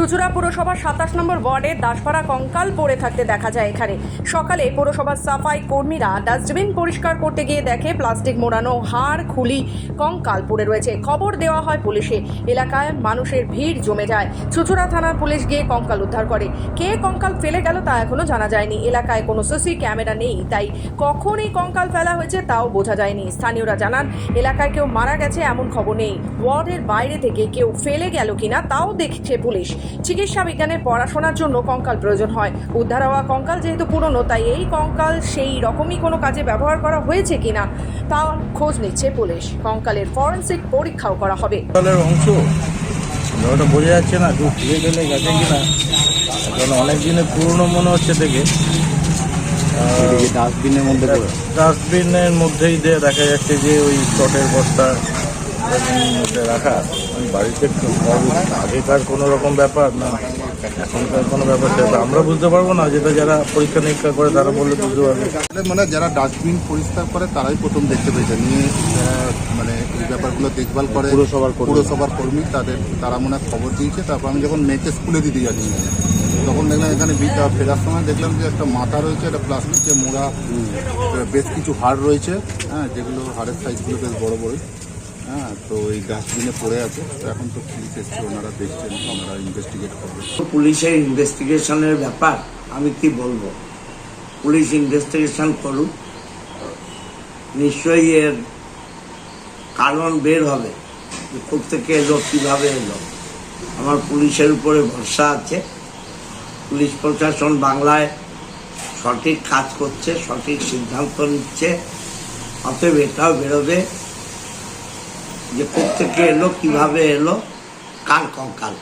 চুচুড়া পুরসভার সাতাশ নম্বর ওয়ার্ডে দাসপাড়া কঙ্কাল পড়ে থাকতে দেখা যায় এখানে। সকালে পুরসভার সাফাই কর্মীরা ডাস্টবিন পরিষ্কার করতে গিয়ে দেখে প্লাস্টিক মোড়ানো হাড়, খুলি, কঙ্কাল পড়ে রয়েছে। খবর দেওয়া হয় পুলিশে। এলাকায় মানুষের ভিড় জমে যায়। চুচুড়া থানার পুলিশ গিয়ে কঙ্কাল উদ্ধার করে। কে কঙ্কাল ফেলে গেল তা এখনও জানা যায়নি। এলাকায় কোনো সিসি ক্যামেরা নেই, তাই কখন এই কঙ্কাল ফেলা হয়েছে তাও বোঝা যায়নি। স্থানীয়রা জানান, এলাকায় কেউ মারা গেছে এমন খবর নেই। ওয়ার্ডের বাইরে থেকে কেউ ফেলে গেল কিনা তাও দেখছে পুলিশ। চিকিৎসা বিজ্ঞানের পড়াশোনার জন্য কঙ্কাল প্রয়োজন হয়। উদ্ধার হওয়া কঙ্কাল যেহেতু পুরনো তাই এই কঙ্কাল সেই রকমই কোনো কাজে ব্যবহার করা হয়েছে কিনা তা খোঁজ নিচ্ছে পুলিশ। কঙ্কালের ফরেন্সিক পরীক্ষাও করা হবে। অংশ ওটা বোঝা যাচ্ছে না ফিরে গেলে গেছে কিনা। কারণ অনেক দিনের পুরনো মনে হচ্ছে দেখে। ডাস্টবিনের মধ্যে ডাস্টবিনের মধ্যেই দিয়ে দেখা যাচ্ছে যে ওই চটের বস্তা রাখা বাড়িতে আগেকার কোনো রকম ব্যাপার না এখনকার কোনো ব্যাপার সেটা আমরা বুঝতে পারব না যেটা যারা পরীক্ষা নিরীক্ষা করে তারা বললে বুঝতে পারবে। মানে যারা ডাস্টবিন পরিষ্কার করে তারাই প্রথম দেখতে পেয়েছে। নিয়ে মানে এই ব্যাপারগুলো দেখভাল করে পুরসভার। পুরসভার কর্মী তাদের তারা মনে খবর দিয়েছে। তারপর আমি যখন মেয়েকে স্কুলে দিতে যাচ্ছি তখন দেখলাম এখানে বিটা ফেরার সময় দেখলাম যে একটা মাথা রয়েছে একটা প্লাস্টিকে মোড়া বেশ কিছু হাড় রয়েছে হ্যাঁ যেগুলো হাড়ের সাইজগুলো বেশ বড় বড়ই। হ্যাঁ তো এই ডাস্টবিনে পড়ে আছে। তো এখন তো পুলিশ এসছে, ওনারা পুলিশের ইনভেস্টিগেশনের ব্যাপার আমি কি বলব? পুলিশ ইনভেস্টিগেশন করুক, নিশ্চয়ই এর কারণ বের হবে থেকে এলো, কীভাবে এলো। আমার পুলিশের উপরে ভরসা আছে। পুলিশ প্রশাসন বাংলায় সঠিক কাজ করছে, সঠিক সিদ্ধান্ত নিচ্ছে। অতএব এটাও বেরোবে। যে থেকে এলো কীভাবে এলো? কার কঙ্কাল।